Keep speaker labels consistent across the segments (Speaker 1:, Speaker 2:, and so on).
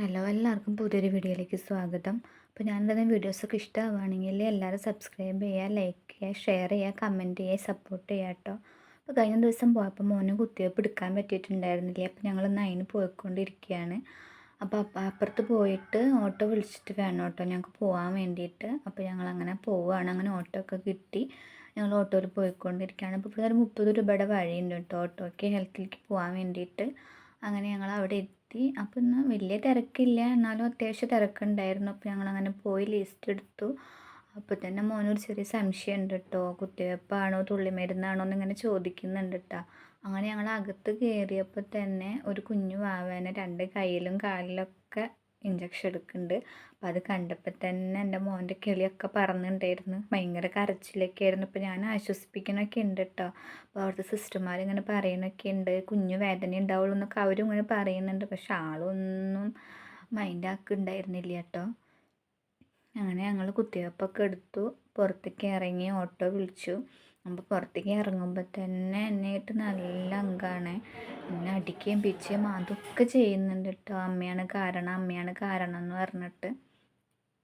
Speaker 1: Hello എല്ലാവർക്കും പുതിയൊരു വീഡിയോയിലേക്ക് സ്വാഗതം. അപ്പോൾ ഞാൻ ഞാനിടുന്ന വീഡിയോസൊക്കെ ഇഷ്ടമാവുകയാണെങ്കിൽ എല്ലാവരും സബ്സ്ക്രൈബ് ചെയ്യുക ലൈക്ക് ചെയ്യുക ഷെയർ ചെയ്യുക കമന്റ് ചെയ്യുക സപ്പോർട്ട് ചെയ്യുക കേട്ടോ. അപ്പോൾ കഴിഞ്ഞ ദിവസം പോയപ്പോൾ മോനെ കുത്തിവയ്പ്പ് എടുക്കാൻ പറ്റിയിട്ടുണ്ടായിരുന്നില്ല? അപ്പോൾ ഞങ്ങളിന്ന് അതിന് പോയിക്കൊണ്ടിരിക്കുകയാണ്. അപ്പോൾ അപ്പ- അപ്പുറത്ത് പോയിട്ട് ഓട്ടോ വിളിച്ചിട്ട് വേണം കേട്ടോ ഞങ്ങൾക്ക് പോകാൻ വേണ്ടിയിട്ട്. അപ്പോൾ ഞങ്ങൾ അങ്ങനെ പോവുകയാണ്. അങ്ങനെ ഓട്ടോ ഒക്കെ കിട്ടി. ഞങ്ങൾ ഓട്ടോയിൽ പോയിക്കൊണ്ടിരിക്കുകയാണ്. അപ്പോൾ ഇവിടെ ഒരു മുപ്പത് രൂപയുടെ വഴിയുണ്ട് കേട്ടോ ഓട്ടോയ്ക്ക് ഹെൽത്തിലേക്ക് പോകാൻ വേണ്ടിയിട്ട്. അങ്ങനെ ഞങ്ങൾ അവിടെ എത്തി അപ്പോൾ ഇന്ന് വലിയ തിരക്കില്ല. എന്നാലും അത്യാവശ്യം തിരക്കുണ്ടായിരുന്നു. അപ്പോൾ ഞങ്ങൾ അങ്ങനെ പോയി ലിസ്റ്റ് എടുത്തു. അപ്പോൾ തന്നെ മോനൊരു ചെറിയ സംശയം ഉണ്ട് കേട്ടോ കുത്തിവെപ്പാണോ തുള്ളിമരുന്നാണോ എന്നിങ്ങനെ ചോദിക്കുന്നുണ്ട് കേട്ടോ അങ്ങനെ ഞങ്ങൾ അകത്ത് കയറിയപ്പോൾ തന്നെ ഒരു കുഞ്ഞു വാവേനെ രണ്ട് കയ്യിലും കാലിലൊക്കെ ഇഞ്ചക്ഷൻ എടുക്കുന്നുണ്ട്. അപ്പം അത് കണ്ടപ്പോൾ തന്നെ എന്റെ മോന്റെ കിളിയൊക്കെ പറന്നുണ്ടായിരുന്നു. ഭയങ്കര കരച്ചിലൊക്കെ ആയിരുന്നു അപ്പോൾ ഞാൻ ആശ്വസിപ്പിക്കണമൊക്കെ ഉണ്ട് കേട്ടോ. അപ്പോൾ അവിടുത്തെ സിസ്റ്റർമാർ ഇങ്ങനെ പറയണൊക്കെ ഉണ്ട്. കുഞ്ഞു വേദന ഉണ്ടാവുള്ളൂ എന്നൊക്കെ അവരും ഇങ്ങനെ പറയുന്നുണ്ട്. പക്ഷെ ആളൊന്നും മൈൻഡ് ആക്കുന്നുണ്ടായിരുന്നില്ല കേട്ടോ. അങ്ങനെ ഞങ്ങൾ കുത്തിവെപ്പൊക്കെ എടുത്തു. പുറത്തേക്ക് ഇറങ്ങി ഓട്ടോ വിളിച്ചു. അപ്പോൾ പുറത്തേക്ക് ഇറങ്ങുമ്പോൾ തന്നെ എന്നെയായിട്ട് നല്ല അങ്കാണ്. എന്നെ അടിക്കുകയും പിച്ചുകയും അതൊക്കെ ചെയ്യുന്നുണ്ട് കേട്ടോ. അമ്മയാണ് കാരണം അമ്മയാണ് കാരണം എന്ന് പറഞ്ഞിട്ട്.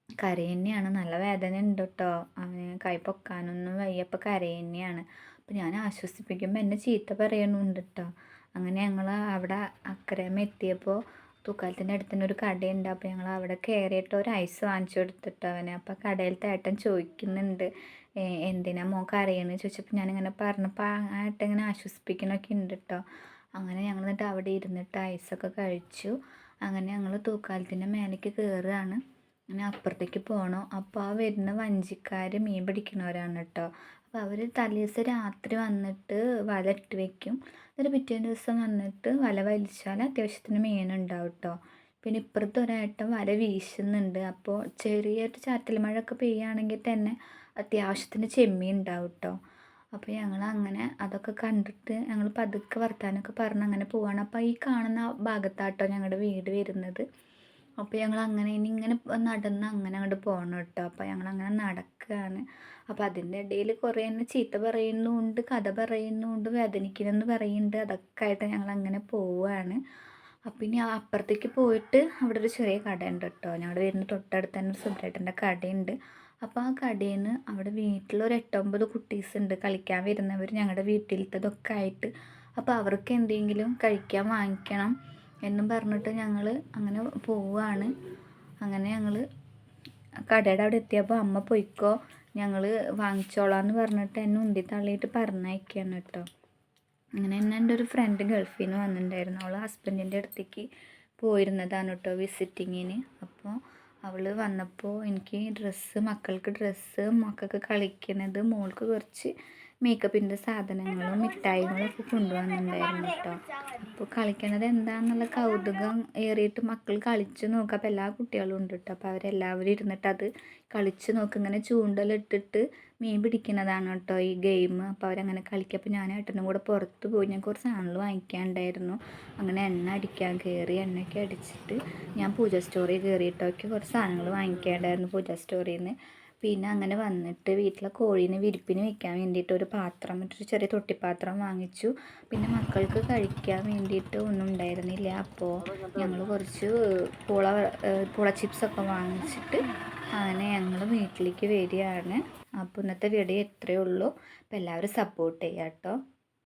Speaker 1: കരയന്നെയാണ്. നല്ല വേദന ഉണ്ട് കേട്ടോ. അവന് കൈ പൊക്കാനൊന്നും വയ്യപ്പോൾ കരയന്നെയാണ്. അപ്പോൾ ഞാൻ ആശ്വസിപ്പിക്കുമ്പോൾ എന്നെ ചീത്ത പറയണുണ്ട് കേട്ടോ. അങ്ങനെ ഞങ്ങൾ അവിടെ അക്രമം എത്തിയപ്പോൾ തൂക്കാലത്തിന്റെ അടുത്ത് തന്നെ ഒരു കടയുണ്ട്. അപ്പോൾ ഞങ്ങൾ അവിടെ കയറിയിട്ട് ഒരു ഐസ് വാങ്ങിച്ചു കൊടുത്തിട്ട് അവന്. അപ്പോൾ കടയിലത്തെ ഏട്ടൻ ചോദിക്കുന്നുണ്ട് എന്തിനാ മോൻ കരയണെന്ന് ചോദിച്ചപ്പോൾ ഞാനിങ്ങനെ പറഞ്ഞപ്പോൾ ആ ഏട്ടൻ ഇങ്ങനെ ആശ്വസിപ്പിക്കണമൊക്കെ ഉണ്ട് കേട്ടോ അങ്ങനെ ഞങ്ങൾ എന്നിട്ട് അവിടെ ഇരുന്നിട്ട് ഐസൊക്കെ കഴിച്ചു. അങ്ങനെ ഞങ്ങൾ തൂക്കാലത്തിന്റെ മേലേക്ക് കയറുകയാണ്. അങ്ങനെ അപ്പുറത്തേക്ക് പോകണം അപ്പോൾ ആ വരുന്ന വഞ്ചിക്കാർ മീൻ പിടിക്കണവരാണ് കേട്ടോ അപ്പോൾ അവർ തലേദിവസം രാത്രി വന്നിട്ട് വല ഇട്ട് വെക്കും. എന്നിട്ട് പിറ്റേ ദിവസം വന്നിട്ട് വല വലിച്ചാൽ അത്യാവശ്യത്തിന് മീനുണ്ടാവും കേട്ടോ പിന്നെ ഇപ്പുറത്ത് ഒരേട്ടൻ വല വീശുന്നുണ്ട്. അപ്പോൾ ചെറിയൊരു ചാറ്റൽ മഴ ഒക്കെ പെയ്യുകയാണെങ്കിൽ തന്നെ അത്യാവശ്യത്തിന് ചെമ്മീൻ ഉണ്ടാവും കേട്ടോ അപ്പോൾ ഞങ്ങൾ അങ്ങനെ അതൊക്കെ കണ്ടിട്ട് ഞങ്ങൾ പതുക്കെ വർത്താനമൊക്കെ പറഞ്ഞ് അങ്ങനെ പോവാണ്. അപ്പോൾ ഈ കാണുന്ന ഭാഗത്താട്ടോ ഞങ്ങളുടെ വീട് വരുന്നത്. അപ്പോൾ ഞങ്ങൾ അങ്ങനെ ഇനി ഇങ്ങനെ നടന്ന് അങ്ങനെ അങ്ങോട്ട് പോകണം കേട്ടോ അപ്പോൾ ഞങ്ങൾ അങ്ങനെ നടക്കുകയാണ് അപ്പോൾ അതിന്റെ ഇടയിൽ കുറേ എന്നെ ചീത്ത പറയുന്നുണ്ട് കഥ പറയുന്നുണ്ട് വേദനിക്കണമെന്ന് പറയുന്നുണ്ട്. അതൊക്കെ ആയിട്ട് ഞങ്ങൾ അങ്ങനെ പോവുകയാണ് അപ്പം ഇനി അപ്പുറത്തേക്ക് പോയിട്ട് അവിടെ ഒരു ചെറിയ കടയുണ്ട് കേട്ടോ ഞങ്ങളുടെ വീടിന്റെ തൊട്ടടുത്ത് തന്നെ സുബ്രേട്ടന്റെ കടയുണ്ട്. അപ്പോൾ ആ കടയിൽ നിന്ന് അവിടെ വീട്ടിലൊരു എട്ടൊമ്പത് കുട്ടീസ് ഉണ്ട് കളിക്കാൻ വരുന്നവർ ഞങ്ങളുടെ വീട്ടിലത്തതൊക്കെ ആയിട്ട് അപ്പോൾ അവർക്ക് എന്തെങ്കിലും കഴിക്കാൻ വാങ്ങിക്കണം. എന്നും പറഞ്ഞിട്ട് ഞങ്ങൾ അങ്ങനെ പോവുകയാണ് അങ്ങനെ ഞങ്ങൾ കടയുടെ അവിടെ എത്തിയപ്പോൾ അമ്മ പൊയ്ക്കോ ഞങ്ങൾ വാങ്ങിച്ചോളാം എന്ന് പറഞ്ഞിട്ട് എന്നെ ഉണ്ടി തള്ളിയിട്ട് പറഞ്ഞയക്കുകയാണ് കേട്ടോ. അങ്ങനെ തന്നെ എന്റെ ഒരു ഫ്രണ്ട് ഗൾഫിൽ നിന്ന് വന്നിട്ടുണ്ടായിരുന്നു അവൾ ഹസ്ബൻഡിന്റെ അടുത്തേക്ക് പോയിരുന്നതാണ് കേട്ടോ വിസിറ്റിങ്ങിന് അപ്പോൾ അവൾ വന്നപ്പോൾ എനിക്ക് ഡ്രസ്സ് മക്കൾക്ക് ഡ്രസ്സ് മക്കൾക്ക് കളിക്കുന്നത് മോൾക്ക് കുറച്ച് മേക്കപ്പിന്റെ സാധനങ്ങളും മിഠായികളും ഒക്കെ കൊണ്ടുവന്നിട്ടുണ്ടായിരുന്നു കേട്ടോ. അപ്പോൾ കളിക്കണത് എന്താണെന്നുള്ള കൗതുകം ഏറിയിട്ട് മക്കൾ കളിച്ച് നോക്കുക അപ്പോൾ എല്ലാ കുട്ടികളും ഉണ്ട് കേട്ടോ. അപ്പോൾ അവരെല്ലാവരും ഇരുന്നിട്ട് അത് കളിച്ച് നോക്കുക ഇങ്ങനെ ചൂണ്ടലിട്ടിട്ട് മീൻ പിടിക്കുന്നതാണ് കേട്ടോ ഈ ഗെയിം അപ്പോൾ അവരങ്ങനെ കളിക്കുക അപ്പോൾ ഞാൻ ഏട്ടനും കൂടെ പുറത്ത് പോയി. ഞാൻ കുറച്ച് സാധനങ്ങൾ വാങ്ങിക്കാണ്ടായിരുന്നു. അങ്ങനെ എണ്ണ അടിക്കാൻ കയറി എണ്ണയൊക്കെ അടിച്ചിട്ട് ഞാൻ പൂജ സ്റ്റോറിൽ കയറിയിട്ടൊക്കെ കുറച്ച് സാധനങ്ങൾ വാങ്ങിക്കാണ്ടായിരുന്നു പൂജ സ്റ്റോറിയിൽ നിന്ന് പിന്നെ അങ്ങനെ വന്നിട്ട് വീട്ടിലെ കോഴീനെ വിരിപ്പിന് വെക്കാൻ വേണ്ടിയിട്ട് ഒരു പാത്രം ഒരു ചെറിയ തൊട്ടിപ്പാത്രം വാങ്ങിച്ചു. പിന്നെ മക്കൾക്ക് കഴിക്കാൻ വേണ്ടിയിട്ട് ഒന്നും ഉണ്ടായിരുന്നില്ല. അപ്പോൾ ഞങ്ങൾ കുറച്ച് പൂള പുള ചിപ്സൊക്കെ വാങ്ങിച്ചിട്ട് അങ്ങനെ ഞങ്ങൾ വീട്ടിലേക്ക് വരികയാണ്. അപ്പോൾ ഇന്നത്തെ വീഡിയോ ഇത്രയേ ഉള്ളൂ. അപ്പോൾ എല്ലാവരും സപ്പോർട്ട് ചെയ്യാം കേട്ടോ